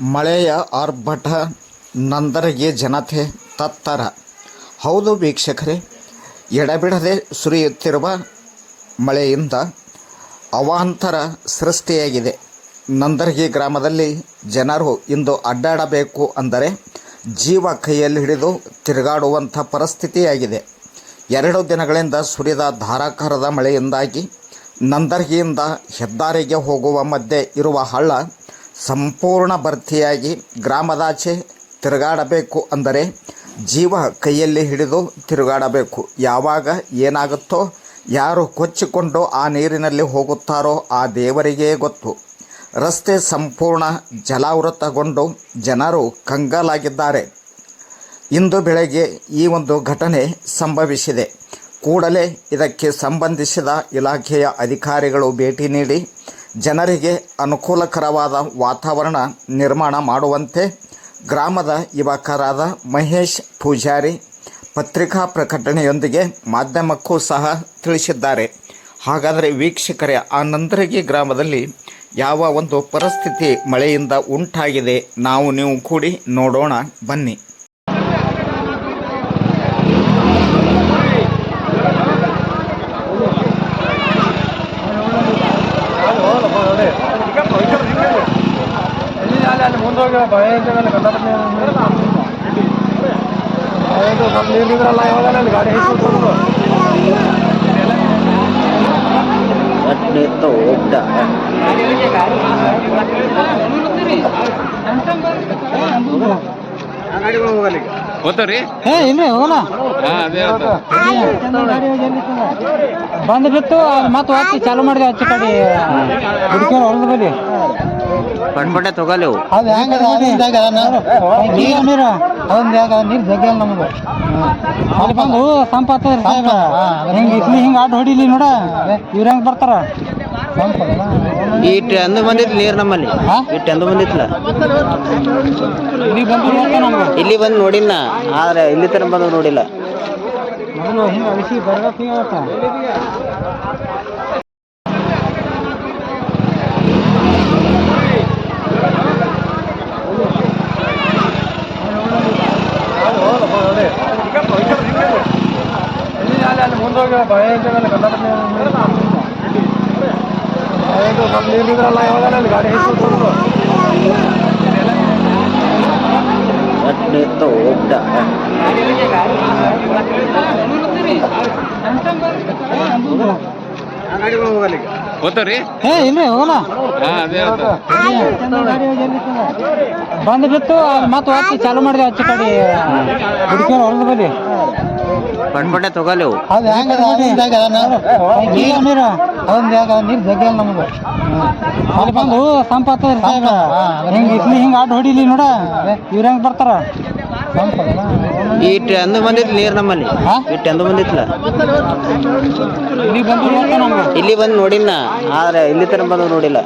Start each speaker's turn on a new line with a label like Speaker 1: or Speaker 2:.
Speaker 1: ಮಳೆಯ ಆರ್ಭಟ ನಂದರಿಗೆ ಜನತೆ ತತ್ತರ. ಹೌದು ವೀಕ್ಷಕರೇ, ಎಡಬಿಡದೆ ಸುರಿಯುತ್ತಿರುವ ಮಳೆಯಿಂದ ಅವಾಂತರ ಸೃಷ್ಟಿಯಾಗಿದೆ. ನಂದರಗಿ ಗ್ರಾಮದಲ್ಲಿ ಜನರು ಇಂದು ಅಡ್ಡಾಡಬೇಕು ಅಂದರೆ ಜೀವ ಕೈಯಲ್ಲಿ ಹಿಡಿದು ತಿರುಗಾಡುವಂಥ ಪರಿಸ್ಥಿತಿಯಾಗಿದೆ. ಎರಡು ದಿನಗಳಿಂದ ಸುರಿದ ಧಾರಾಕಾರದ ಮಳೆಯಿಂದಾಗಿ ನಂದರ್ಗಿಯಿಂದ ಹೆದ್ದಾರಿಗೆ ಹೋಗುವ ಮಧ್ಯೆ ಇರುವ ಹಳ್ಳ ಸಂಪೂರ್ಣ ಭರ್ತಿಯಾಗಿ ಗ್ರಾಮದಾಚೆ ತಿರುಗಾಡಬೇಕು ಅಂದರೆ ಜೀವ ಕೈಯಲ್ಲಿ ಹಿಡಿದು ತಿರುಗಾಡಬೇಕು. ಯಾವಾಗ ಏನಾಗುತ್ತೋ, ಯಾರು ಕೊಚ್ಚಿಕೊಂಡು ಆ ನೀರಿನಲ್ಲಿ ಹೋಗುತ್ತಾರೋ ಆ ದೇವರಿಗೇ ಗೊತ್ತು. ರಸ್ತೆ ಸಂಪೂರ್ಣ ಜಲಾವೃತಗೊಂಡು ಜನರು ಕಂಗಾಲಾಗಿದ್ದಾರೆ. ಇಂದು ಬೆಳಗ್ಗೆ ಈ ಒಂದು ಘಟನೆ ಸಂಭವಿಸಿದೆ. ಕೂಡಲೇ ಇದಕ್ಕೆ ಸಂಬಂಧಿಸಿದ ಇಲಾಖೆಯ ಅಧಿಕಾರಿಗಳು ಭೇಟಿ ನೀಡಿ ಜನರಿಗೆ ಅನುಕೂಲಕರವಾದ ವಾತಾವರಣ ನಿರ್ಮಾಣ ಮಾಡುವಂತೆ ಗ್ರಾಮದ ಯುವಕರಾದ ಮಹೇಶ್ ಪೂಜಾರಿ ಪತ್ರಿಕಾ ಪ್ರಕಟಣೆಯೊಂದಿಗೆ ಮಾಧ್ಯಮಕ್ಕೂ ಸಹ ತಿಳಿಸಿದ್ದಾರೆ. ಹಾಗಾದರೆ ವೀಕ್ಷಕರೇ, ಆ ನಂದರಗಿ ಗ್ರಾಮದಲ್ಲಿ ಯಾವ ಒಂದು ಪರಿಸ್ಥಿತಿ ಮಳೆಯಿಂದ ಉಂಟಾಗಿದೆ? ನಾವು ನೀವು ಕೂಡಿ ನೋಡೋಣ, ಬನ್ನಿ.
Speaker 2: ಅಲ್ಲಿ ಮುಂದೋಗಿ ಭಯ ಇದ್ದಾಗಲ್ಲ ಕಂಡಪಟ್ಟೆ ಸ್ವಲ್ಪ ನೀರಿದ್ರಲ್ಲ ಯಾವಾಗ ಅಲ್ಲಿ ಗಾಡಿ ಹಿಡ್ಕೊಂಡು
Speaker 3: At nito, da.
Speaker 4: ಹೋಗ್ತಾವ್ರಿ
Speaker 2: ಏ ಇಲ್ರಿ ಹೋಗೋಣ.
Speaker 4: ಹಾ ಅದೇ
Speaker 2: ಬಂದು ಬಿತ್ತು ಮತ್ತೆ ಹೊತ್ತಿ ಚಾಲು ಮಾಡಿದೆ ಹಚ್ಚಿ ಕಡೆ. ಹುಡುಕಿಯವ್ರು ಹೊರದು ಬಲ್ಲಿ
Speaker 3: ಪಟ್ಪಟೆ ತಗೋಲೇವು
Speaker 2: ಅದು ಹೆಂಗ ನೀರು ನೀರು ಅದೊಂದು ಯಾಕ ನೀರು ಜಗ್ಗಲ್ಲ ನಮಗೆ. ಅಲ್ಲಿ ಬಂದು ಸಂಪ ಹಿಂಗೆ ಇಸ್ಲಿ ಹಿಂಗೆ ಆಟ ಹೊಡಿಲಿ ನೋಡ. ಇವ್ರ ಹೆಂಗೆ ಬರ್ತಾರ?
Speaker 3: ಇಟ್ಟು ಎಂದು ಬಂದಿತ್ತು ನೀರು ನಮ್ಮಲ್ಲಿ? ಇಟ್ಟು ಎಂದ ಬಂದಿತ್ತಲ್ಲ
Speaker 2: ಇಲ್ಲಿ ಬಂದು ನೋಡಿಲ್ಲ
Speaker 3: ಇಲ್ಲಿ ಬಂದು ನೋಡಿನ ಆದ್ರೆ ಇಲ್ಲಿ ತರ ಬಂದು ನೋಡಿಲ್ಲ.
Speaker 2: ಮುಂದೋಗಿ ಭಯ ನೀರಿದ್ರಲ್ಲ ಅಲ್ಲಿ ಗಾಡಿ ಏ ಹೋಗೋಣ. ಬಂದು ಬಿತ್ತು ಮತ್ತೆ ಚಾಲು ಮಾಡಿದೆ ಹಚ್ಚಿ ಕಡೆ. ಹುಡುಕಿಯವ್ರು ಹೊರದು ಬಲ್ಲಿ
Speaker 3: ಪಟ್ಪಟೆ ತಗೋಲೇವು
Speaker 2: ಅದು ಹೆಂಗ ನೀರು ನೀರು ಅದೊಂದು ಯಾಕ ನೀರು ಜಗ್ಗಲ್ಲ ನಮಗೆ ಅಲ್ಲಿ ಬಂದು ಸಂಪತ್ತ ಹಿಂಗೆ ಇಸ್ಲಿ ಹಿಂಗೆ ಆಟ ಹೊಡಿಲಿ ನೋಡ. ಇವ್ರು ಹೆಂಗೆ ಬರ್ತಾರ?
Speaker 3: ಇಟ್ಟು ಎಂದು ಬಂದಿತ್ತು ನೀರು ನಮ್ಮಲ್ಲಿ.
Speaker 2: ಈ
Speaker 3: ಇಟ್ಟು ಎಂದ ಬಂದಿತ್ತಲ್ಲ
Speaker 2: ಇಲ್ಲಿ ಬಂದು ನೋಡಿಲ್ಲ
Speaker 3: ಇಲ್ಲಿ ಬಂದು ನೋಡಿನ ಆದ್ರೆ ಇಲ್ಲಿ ತರ ಬಂದು ನೋಡಿಲ್ಲ.